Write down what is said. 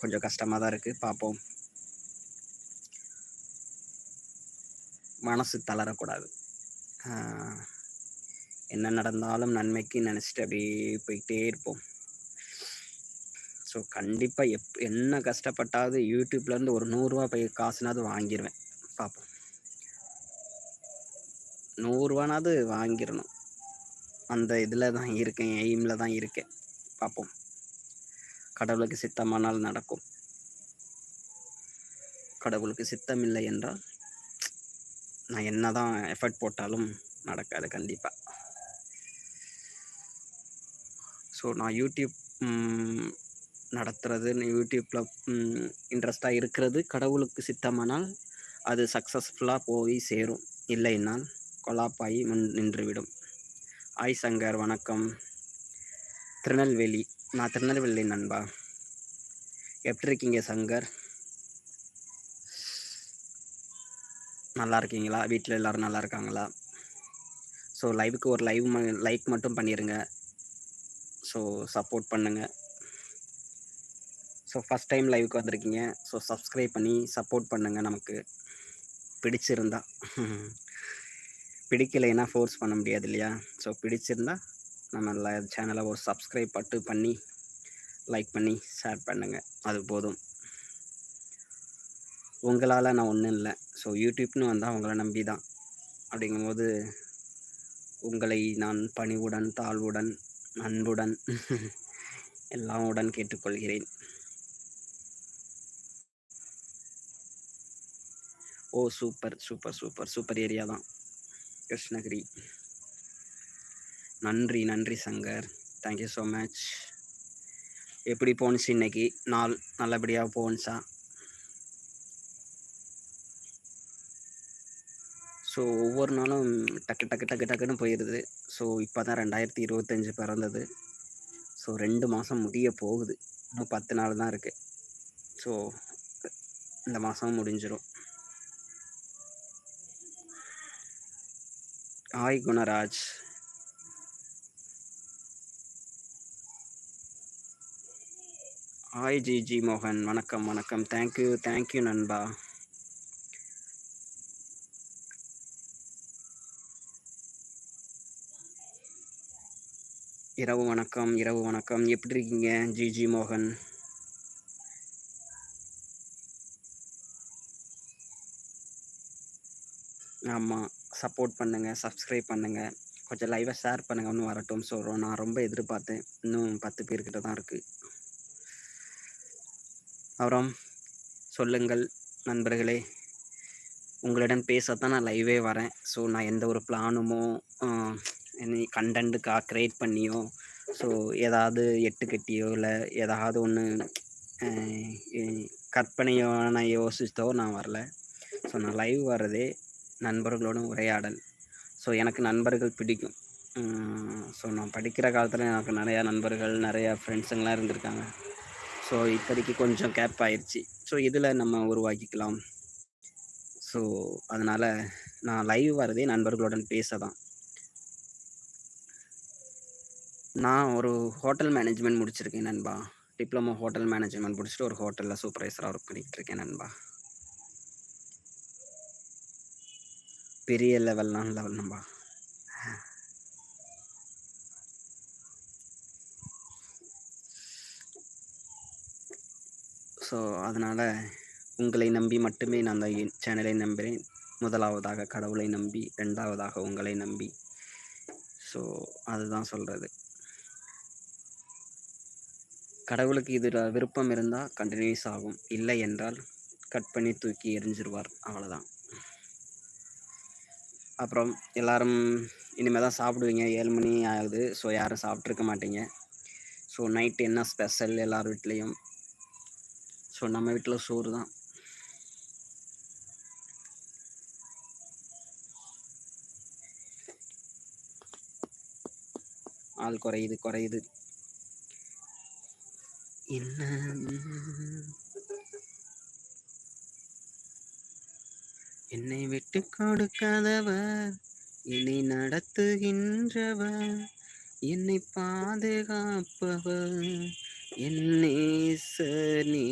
கொஞ்சம் கஷ்டமாக தான் இருக்குது பார்ப்போம் மனசு தளரக்கூடாது. என்ன நடந்தாலும் நன்மைக்கு நினச்சிட்டு அப்படியே போய்கிட்டே இருப்போம். ஸோ கண்டிப்பாக எப் என்ன கஷ்டப்பட்டாவது யூடியூப்லேருந்து ஒரு நூறுரூவா போய் காசுனாவது வாங்கிடுவேன் பார்ப்போம் நூறுரூவானாவது வாங்கிடணும் அந்த இதில் தான் இருக்கேன் எய்மில் தான் இருக்கேன். பார்ப்போம் கடவுளுக்கு சித்தமானால் நடக்கும். கடவுளுக்கு சித்தம் இல்லை என்றால் நான் என்ன தான் எஃபர்ட் போட்டாலும் நடக்காது கண்டிப்பாக ஸோ நான் யூடியூப் நடத்துறது யூடியூப்பில் இன்ட்ரெஸ்டாக இருக்கிறது கடவுளுக்கு சித்தமானால் அது சக்ஸஸ்ஃபுல்லாக போய் சேரும். இல்லைன்னால் கொலாப்பாயி முன் நின்றுவிடும். ஆய் சங்கர் வணக்கம். திருநெல்வேலி. நான் திருநெல்வேலி நண்பா. எப்படி இருக்கீங்க சங்கர்? நல்லா இருக்கீங்களா? வீட்டில் எல்லோரும் நல்லா இருக்காங்களா? ஸோ லைவுக்கு ஒரு லைவ் லைக் மட்டும் பண்ணிடுங்க ஸோ சப்போர்ட் பண்ணுங்கள் ஸோ ஃபஸ்ட் டைம் லைவுக்கு வந்திருக்கீங்க. ஸோ சப்ஸ்கிரைப் பண்ணி சப்போர்ட் பண்ணுங்கள் நமக்கு. பிடிச்சிருந்தா. பிடிக்கலைன்னா ஃபோர்ஸ் பண்ண முடியாது இல்லையா? ஸோ பிடிச்சிருந்தா நம்ம சேனலை ஒரு சப்ஸ்கிரைப் பட்டு பண்ணி லைக் பண்ணி ஷேர் பண்ணுங்கள் அது போதும். உங்களால் நான் ஒன்றும் இல்லை. ஸோ யூடியூப்னு வந்தால் உங்களை நம்பி தான் அப்படிங்கும்போது உங்களை நான் பணிவுடன் தாழ்வுடன் அன்புடன் எல்லாம் உடன் கேட்டுக்கொள்கிறேன். ஓ super super super super area தான். கிருஷ்ணகிரி. நன்றி நன்றி சங்கர். தேங்க்யூ ஸோ மச் எப்படி போணுச்சு இன்னைக்கு? நாள் நல்லபடியாக போணுச்சா? ஸோ ஒவ்வொரு நாளும் டக்கு டக்கு டக்கு டக்குன்னு போயிடுது ஸோ இப்போ தான் ரெண்டாயிரத்தி இருபத்தஞ்சி பிறந்தது. ஸோ ரெண்டு மாதம் முடிய போகுது. இன்னும் பத்து நாள் தான் இருக்குது ஸோ இந்த மாதம் முடிஞ்சிடும் hi Gunaraj. Hi G G மோகன் வணக்கம் வணக்கம். தேங்க்யூ தேங்க்யூ நண்பா. இரவு வணக்கம் இரவு வணக்கம். எப்படி இருக்கீங்க ஜி ஜி மோகன் ஆமாம் சப்போர்ட் பண்ணுங்கள் சப்ஸ்கிரைப் பண்ணுங்கள் கொஞ்சம் லைவாக ஷேர் பண்ணுங்கள் ஒன்று வரட்டும் சொல்கிறோம் நான் ரொம்ப எதிர்பார்த்தேன். இன்னும் பத்து பேர்கிட்ட தான் இருக்குது அப்புறம் சொல்லுங்கள் நண்பர்களே. உங்களிடம் பேசத்தான் நான் லைவே வரேன். ஸோ நான் எந்த ஒரு பிளானுமோ கண்டென்ட்டுக்காக க்ரியேட் பண்ணியோ ஸோ ஏதாவது எட்டு கட்டியோ இல்லை ஏதாவது ஒன்று கற்பனையோ நான் யோசித்தோ நான் வரல. ஸோ நான் லைவ் வர்றதே நண்பர்களோட உரையாடல். ஸோ எனக்கு நண்பர்கள் பிடிக்கும். ஸோ நான் படிக்கிற காலத்தில் எனக்கு நிறையா நண்பர்கள் நிறையா ஃப்ரெண்ட்ஸுங்களாம் இருந்திருக்காங்க. ஸோ இப்போதைக்கு கொஞ்சம் கேப் ஆயிடுச்சு ஸோ இதில் நம்ம உருவாக்கிக்கலாம். ஸோ அதனால் நான் லைவ் வரதே நண்பர்களுடன் பேச தான் நான் ஒரு ஹோட்டல் மேனேஜ்மெண்ட் முடிச்சிருக்கேன் நண்பா. டிப்ளமோ ஹோட்டல் மேனேஜ்மெண்ட் முடிச்சுட்டு ஒரு ஹோட்டலில் சூப்பர்வைசராக ஒர்க் பண்ணிகிட்டு இருக்கேன் நண்பா. பெரிய லெவல்லாம் லெவல் நம்பா ஸோ அதனால் உங்களை நம்பி மட்டுமே நான் அந்த சேனலை நம்புகிறேன் முதலாவதாக கடவுளை நம்பி ரெண்டாவதாக உங்களை நம்பி. ஸோ அதுதான் சொல்கிறது கடவுளுக்கு இதில் விருப்பம் இருந்தால் கண்டினியூஸ் ஆகும். இல்லை என்றால் கட் பண்ணி தூக்கி எரிஞ்சிருவார் அவ்வளோதான் அப்புறம் எல்லோரும் இனிமேல் தான் சாப்பிடுவீங்க. ஏழு மணி ஆகுது. ஸோ யாரும் சாப்பிட்ருக்க மாட்டீங்க. ஸோ நைட்டு என்ன ஸ்பெஷல் எல்லார் வீட்லேயும்? ஸோ நம்ம வீட்டில் சோறு தான் ஆள் குறையுது குறையுது. என்ன? என்னை விட்டு கொடுக்காதவர் என்னை நடத்துகின்றவர் என்னை பாதுகாப்பவர் என்னை சரி